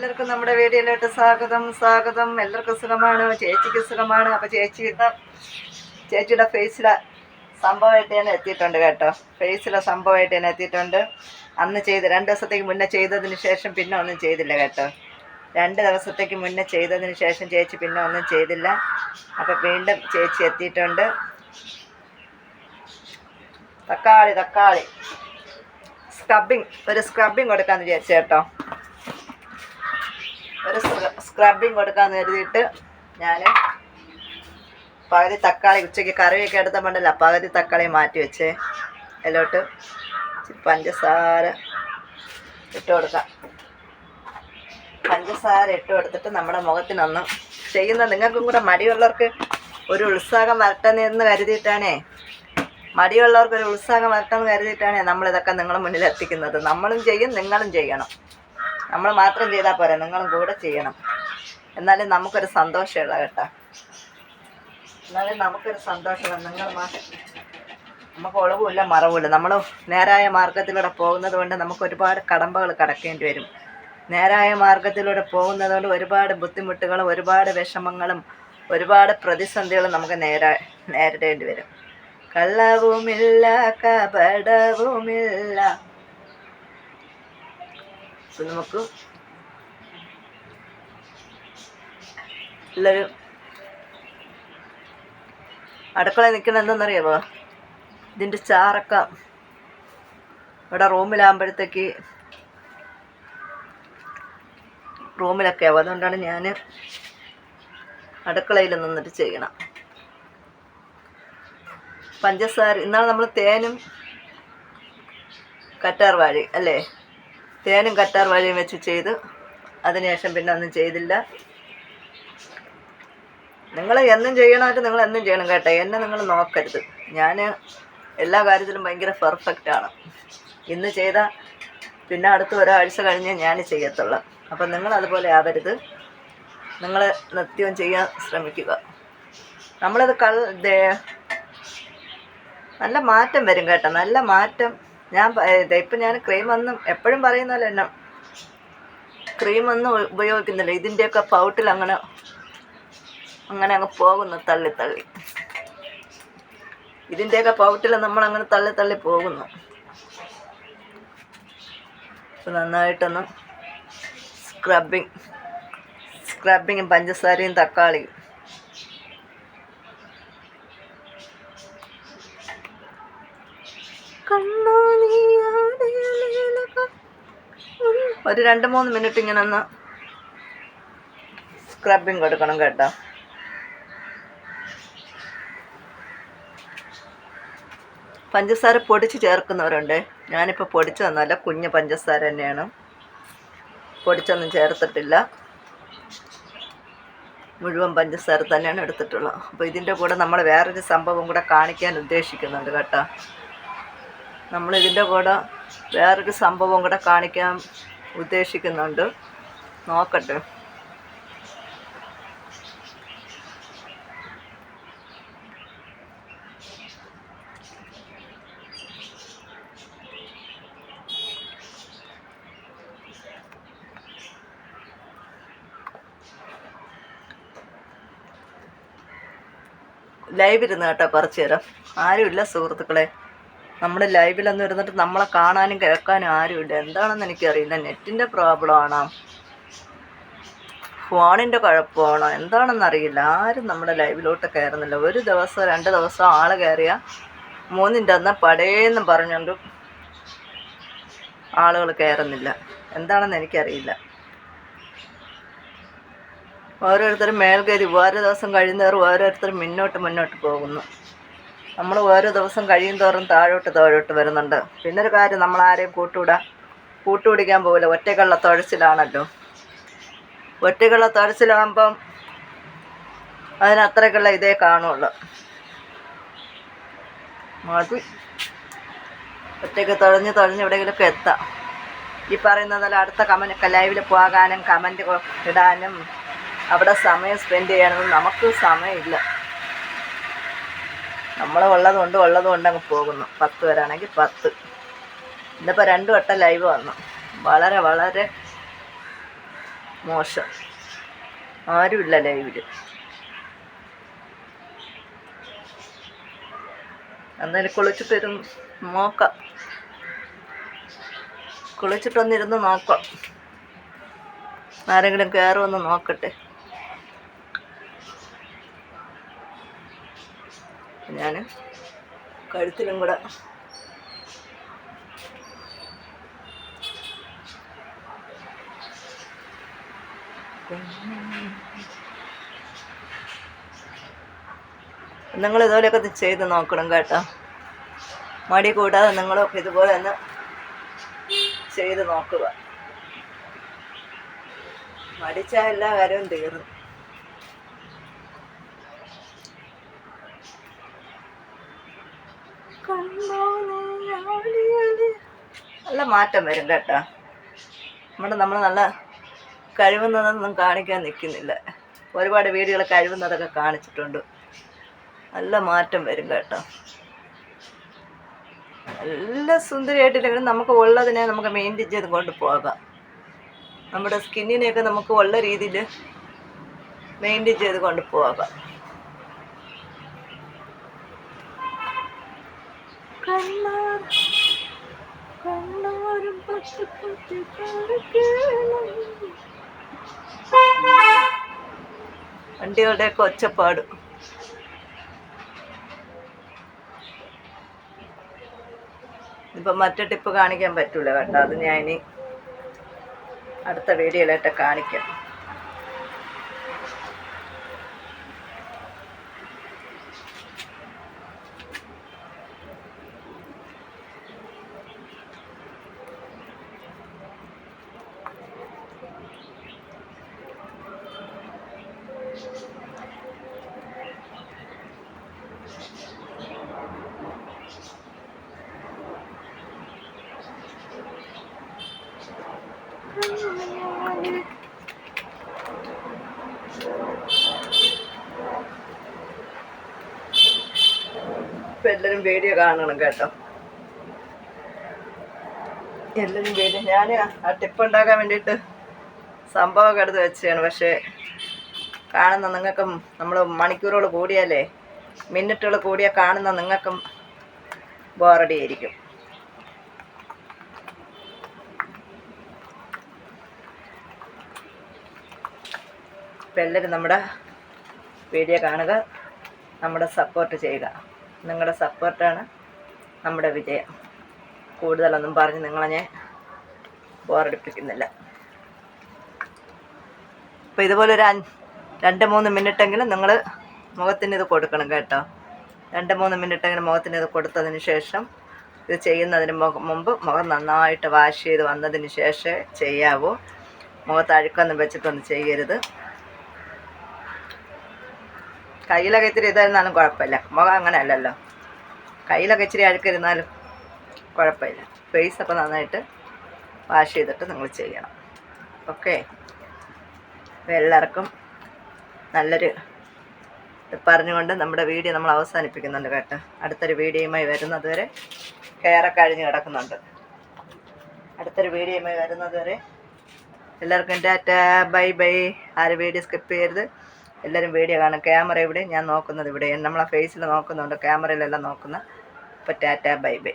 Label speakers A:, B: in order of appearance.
A: എല്ലാവർക്കും നമ്മുടെ വീഡിയോയിലോട്ട് സ്വാഗതം സ്വാഗതം. എല്ലാവർക്കും സുഖമാണ്? ചേച്ചിക്ക് സുഖമാണ്? അപ്പോൾ ചേച്ചി ഇന്ന് ചേച്ചിയുടെ ഫേസിലെ സംഭവമായിട്ട് ഞാൻ എത്തിയിട്ടുണ്ട് കേട്ടോ. ഫേസിലെ സംഭവമായിട്ട് ഞാൻ എത്തിയിട്ടുണ്ട്. അന്ന് ചെയ്ത് രണ്ട് ദിവസത്തേക്ക് മുന്നേ ചെയ്തതിന് ശേഷം പിന്നെ ഒന്നും ചെയ്തില്ല കേട്ടോ. രണ്ട് ദിവസത്തേക്ക് മുന്നേ ചെയ്തതിന് ശേഷം ചേച്ചി പിന്നെ ഒന്നും ചെയ്തില്ല. അപ്പോൾ വീണ്ടും ചേച്ചി എത്തിയിട്ടുണ്ട്. തക്കാളി തക്കാളി. സ്ക്രബിങ് ഒരു സ്ക്രബിങ് കൊടുക്കാമെന്ന് വിചാരിച്ചു കേട്ടോ. ഒരു സ്ക്രബിങ് കൊടുക്കാമെന്ന് കരുതിയിട്ട് ഞാൻ പകുതി തക്കാളി ഉച്ചയ്ക്ക് കറിയൊക്കെ എടുത്തപ്പോണ്ടല്ല പകുതി തക്കാളി മാറ്റി വെച്ചേ. അതിലോട്ട് പഞ്ചസാര ഇട്ട് കൊടുക്കാം. പഞ്ചസാര ഇട്ട് കൊടുത്തിട്ട് നമ്മുടെ മുഖത്തിനൊന്ന് ചെയ്യുന്ന നിങ്ങൾക്കും കൂടെ മടിയുള്ളവർക്ക് ഒരു ഉത്സാഹം വരട്ടെന്ന് കരുതിയിട്ടാണേ. മടിയുള്ളവർക്ക് ഒരു ഉത്സാഹം വരട്ടെന്ന് കരുതിയിട്ടാണേ നമ്മളിതൊക്കെ നിങ്ങളുടെ മുന്നിൽ എത്തിക്കുന്നത് നമ്മളും ചെയ്യും നിങ്ങളും ചെയ്യണം. നമ്മൾ മാത്രം ചെയ്താൽ പോരാ നിങ്ങളും കൂടെ ചെയ്യണം. എന്നാലും നമുക്കൊരു സന്തോഷമുള്ള കേട്ടോ. എന്നാലും നമുക്കൊരു സന്തോഷമാണ് നിങ്ങൾ നമുക്ക് ഒളിവുമില്ല മറവുമില്ല. നമ്മൾ നേരായ മാർഗത്തിലൂടെ പോകുന്നത് കൊണ്ട് നമുക്ക് ഒരുപാട് കടമ്പകൾ കടക്കേണ്ടി വരും. നേരായ മാർഗത്തിലൂടെ പോകുന്നത് കൊണ്ട് ഒരുപാട് ബുദ്ധിമുട്ടുകളും ഒരുപാട് വിഷമങ്ങളും ഒരുപാട് പ്രതിസന്ധികളും നമുക്ക് നേരാ നേരിടേണ്ടി വരും. കള്ളവുമില്ല കപടവുമില്ല അപ്പൊ നമുക്ക് എല്ലാവരും അടുക്കളയിൽ നിൽക്കുന്ന എന്തെന്നറിയാമോ ഇതിന്റെ ചാറൊക്കെ ഇവിടെ റൂമിലാകുമ്പോഴത്തേക്ക് റൂമിലൊക്കെ ആവും. അതുകൊണ്ടാണ് ഞാൻ അടുക്കളയിൽ നിന്നിട്ട് ചെയ്യണം. പഞ്ചസാര ഇന്നാണ് നമ്മൾ തേനും കറ്റാർ വാഴി അല്ലേ? തേനും കറ്റാർ വാഴയും വെച്ച് ചെയ്ത്. അതിനുശേഷം പിന്നെ ഒന്നും ചെയ്തില്ല. നിങ്ങൾ എന്നും ചെയ്യണമായിട്ട് നിങ്ങൾ എന്നും ചെയ്യണം കേട്ടോ. എന്നെ നിങ്ങൾ നോക്കരുത്. ഞാൻ എല്ലാ കാര്യത്തിലും ഭയങ്കര പെർഫെക്റ്റ് ആണ്. ഇന്ന് ചെയ്ത പിന്നെ അടുത്ത ഒരാഴ്ച കഴിഞ്ഞേ ഞാൻ ചെയ്യത്തുള്ളൂ. അപ്പം നിങ്ങൾ അതുപോലെ ആവരുത്. നിങ്ങൾ നിത്യവും ചെയ്യാൻ ശ്രമിക്കുക. നമ്മളത് കൾ നല്ല മാറ്റം വരും കേട്ടോ. നല്ല മാറ്റം ഞാൻ ഇപ്പം ഞാൻ ക്രീം ക്രീമൊന്നും എപ്പോഴും പറയുന്നല്ലോ എന്നെ ക്രീമൊന്നും ഉപയോഗിക്കുന്നില്ല. ഇതിന്റെയൊക്കെ പൗട്ടിൽ അങ്ങനെ അങ്ങനെ അങ്ങ് പോകുന്നു തള്ളി തള്ളി. ഇതിന്റെയൊക്കെ പൗട്ടിൽ നമ്മൾ അങ്ങനെ തള്ളി തള്ളി പോകുന്നു. അപ്പം നന്നായിട്ടൊന്ന് സ്ക്രബിങ് സ്ക്രബിങ്ങും പഞ്ചസാരയും തക്കാളിയും. ഒരു രണ്ട് മൂന്ന് മിനിറ്റ് ഇങ്ങനെ ഒന്ന് സ്ക്രബിങ് കൊടുക്കണം കേട്ടോ. പഞ്ചസാര പൊടിച്ച് ചേർക്കുന്നവരുണ്ട്. ഞാനിപ്പോൾ പൊടിച്ചു തന്നല്ല കുഞ്ഞ് പഞ്ചസാര തന്നെയാണ്. പൊടിച്ചൊന്നും ചേർത്തിട്ടില്ല. മുഴുവൻ പഞ്ചസാര തന്നെയാണ് എടുത്തിട്ടുള്ളത്. അപ്പോൾ ഇതിന്റെ കൂടെ നമ്മൾ വേറൊരു സംഭവം കൂടെ കാണിക്കാൻ ഉദ്ദേശിക്കുന്നുണ്ട് കേട്ടോ. നമ്മൾ ഇതിന്റെ കൂടെ വേറൊരു സംഭവം കൂടെ കാണിക്കാൻ ഉദ്ദേശിക്കുന്നുണ്ട്. നോക്കട്ടെ. ലൈവ് ഇരുന്ന് കേട്ടോ കുറച്ച് തരാം. ആരുമില്ല സുഹൃത്തുക്കളെ. നമ്മൾ ലൈവിലൊന്നും ഇരുന്നിട്ട് നമ്മളെ കാണാനും കേൾക്കാനും ആരുമില്ല. എന്താണെന്ന് എനിക്കറിയില്ല. നെറ്റിന്റെ പ്രോബ്ലം ആണോ? ഫോണിന്റെ കുഴപ്പമാണോ? എന്താണെന്ന് അറിയില്ല. ആരും നമ്മുടെ ലൈവിലോട്ട് കയറുന്നില്ല. ഒരു ദിവസം രണ്ട് ദിവസം ആൾ കയറിയ മൂന്നിന്റെ അന്ന് പടേന്ന് പറഞ്ഞുകൊണ്ട് ആളുകൾ കയറുന്നില്ല. എന്താണെന്ന് എനിക്കറിയില്ല. ഓരോരുത്തരും മേൽകയറി ഓരോ ദിവസം കഴിയുന്നവർ ഓരോരുത്തരും മുന്നോട്ട് മുന്നോട്ട് പോകുന്നു. നമ്മൾ ഓരോ ദിവസം കഴിയും തോറും താഴോട്ട് താഴോട്ട് വരുന്നുണ്ട്. പിന്നെ ഒരു കാര്യം നമ്മൾ ആരെയും കൂട്ടുകൂടാ. കൂട്ടുപിടിക്കാൻ പോകില്ല. ഒറ്റക്കള്ള തുഴച്ചിലാണല്ലോ. ഒറ്റക്കള്ള തുഴച്ചിലാകുമ്പം അതിനത്രക്കുള്ള ഇതേ കാണുള്ളൂ. മതി ഒറ്റയ്ക്ക് തുഴഞ്ഞ് തുഴഞ്ഞ് എവിടെയെങ്കിലുമൊക്കെ എത്താം. ഈ പറയുന്നതല്ല അടുത്ത കമന്റ് ലൈവിൽ പോകാനും കമന്റ് ഇടാനും അവിടെ സമയം സ്പെൻഡ് ചെയ്യാനൊന്നും നമുക്ക് സമയമില്ല. നമ്മൾ ഉള്ളത് കൊണ്ട് ഉള്ളത് കൊണ്ട് അങ്ങ് പോകുന്നു. പത്ത് പേരാണെങ്കിൽ പത്ത്. ഇന്നിപ്പോൾ രണ്ട് വട്ടം ലൈവ് വന്നു. വളരെ വളരെ മോശം. ആരുമില്ല ലൈവിൽ. എന്നാലും കുളിച്ചിട്ടിരുന്ന് നോക്കാം. കുളിച്ചിട്ടൊന്നിരുന്ന് നോക്കാം. ആരെങ്കിലും കയറുമെന്ന് നോക്കട്ടെ. ഞാൻ കഴുത്തിലും കൂടെ നിങ്ങൾ ഇതുപോലെയൊക്കെ ഇത് ചെയ്ത് നോക്കണം കേട്ടോ. മടി കൂടാതെ നിങ്ങളൊക്കെ ഇതുപോലെ തന്നെ ചെയ്ത് നോക്കുക. മടിച്ചാൽ എല്ലാ കാര്യവും തീർന്നു. നല്ല മാറ്റം വരും കേട്ടോ. നമ്മുടെ നമ്മൾ നല്ല കഴിവുന്നതൊന്നും കാണിക്കാൻ നിൽക്കുന്നില്ല. ഒരുപാട് വീഡിയോകൾ കഴിവുന്നതൊക്കെ കാണിച്ചിട്ടുണ്ട്. നല്ല മാറ്റം വരും കേട്ടോ. നല്ല സുന്ദരിയായിട്ടില്ലെങ്കിലും നമുക്ക് ഉള്ളതിനെ നമുക്ക് മെയിന്റെയിൻ ചെയ്ത് കൊണ്ട് പോകാം. നമ്മുടെ സ്കിന്നിനെയൊക്കെ നമുക്ക് ഉള്ള രീതിയിൽ മെയിന്റെയിൻ ചെയ്ത് കൊണ്ട് പോകാം. കണ്ണാർ. കണ്ണാരും ഒച്ചപ്പാട് ഇപ്പം മറ്റേ ടിപ്പ് കാണിക്കാൻ പറ്റൂല കേട്ടോ അത് ഞാൻ അടുത്ത വീഡിയോയിലായിട്ട് കാണിക്കാം. എല്ലാരും വീഡിയോ കാണണം കേട്ടോ. എല്ലാരും വീഡിയോ ഞാൻ ആ ടിപ്പ് ഉണ്ടാക്കാൻ വേണ്ടിയിട്ട് സംഭവമൊക്കെ എടുത്ത് വെച്ചാണ് പക്ഷേ കാണുന്ന നിങ്ങൾക്കും നമ്മൾ മണിക്കൂറുകൾ കൂടിയാലേ മിനിറ്റുകൾ കൂടിയാൽ കാണുന്ന നിങ്ങൾക്കും ബോറടി ഇപ്പം എല്ലാവരും നമ്മുടെ വീഡിയോ കാണുക നമ്മുടെ സപ്പോർട്ട് ചെയ്യുക. നിങ്ങളുടെ സപ്പോർട്ടാണ് നമ്മുടെ വിജയം. കൂടുതലൊന്നും പറഞ്ഞ് നിങ്ങളെ ഞാൻ ബോറടിപ്പിക്കുന്നില്ല. അപ്പോൾ ഇതുപോലെ ഒരു രണ്ട് മൂന്ന് മിനിറ്റ് എങ്കിലും നിങ്ങൾ മുഖത്തിന് ഇത് കൊടുക്കണം കേട്ടോ. രണ്ട് മൂന്ന് മിനിറ്റ് മിനിറ്റെങ്കിലും മുഖത്തിന് ഇത് കൊടുത്തതിന് ശേഷം ഇത് ചെയ്യുന്നതിന് മുമ്പ് മുഖം നന്നായിട്ട് വാഷ് ചെയ്ത് വന്നതിന് ശേഷമേ ചെയ്യാവൂ. മുഖത്ത് അഴുക്കൊന്നും വെച്ചിട്ടൊന്നും ചെയ്യരുത്. കയ്യിലൊക്കെ ഇത്തിരി ഇതായിരുന്നാലും കുഴപ്പമില്ല. മുഖം അങ്ങനെ അല്ലല്ലോ കയ്യിലൊക്കെ ഇച്ചിരി അഴുക്കിരുന്നാലും കുഴപ്പമില്ല. ഫേസ് അപ്പോൾ നന്നായിട്ട് വാഷ് ചെയ്തിട്ട് നിങ്ങൾ ചെയ്യണം. ഓക്കെ എല്ലാവർക്കും നല്ലൊരു പറഞ്ഞുകൊണ്ട് നമ്മുടെ വീഡിയോ നമ്മൾ അവസാനിപ്പിക്കുന്നുണ്ട് കേട്ടോ. അടുത്തൊരു വീഡിയോയുമായി വരുന്നതുവരെ കയറ കഴിഞ്ഞ് കിടക്കുന്നുണ്ട്. അടുത്തൊരു വീഡിയോയുമായി വരുന്നതുവരെ എല്ലാവർക്കും ടാറ്റ ബൈ ബൈ. ആരും വീഡിയോ സ്കിപ്പ് ചെയ്യരുത്. എല്ലാവരും വീഡിയോ കാണും. ക്യാമറ ഇവിടെ ഞാൻ നോക്കുന്നത് ഇവിടെ. നമ്മളെ ഫേസിൽ നോക്കുന്നുണ്ട്. ക്യാമറയിലെല്ലാം നോക്കുന്ന. അപ്പോൾ ടാറ്റ ബൈ ബൈ.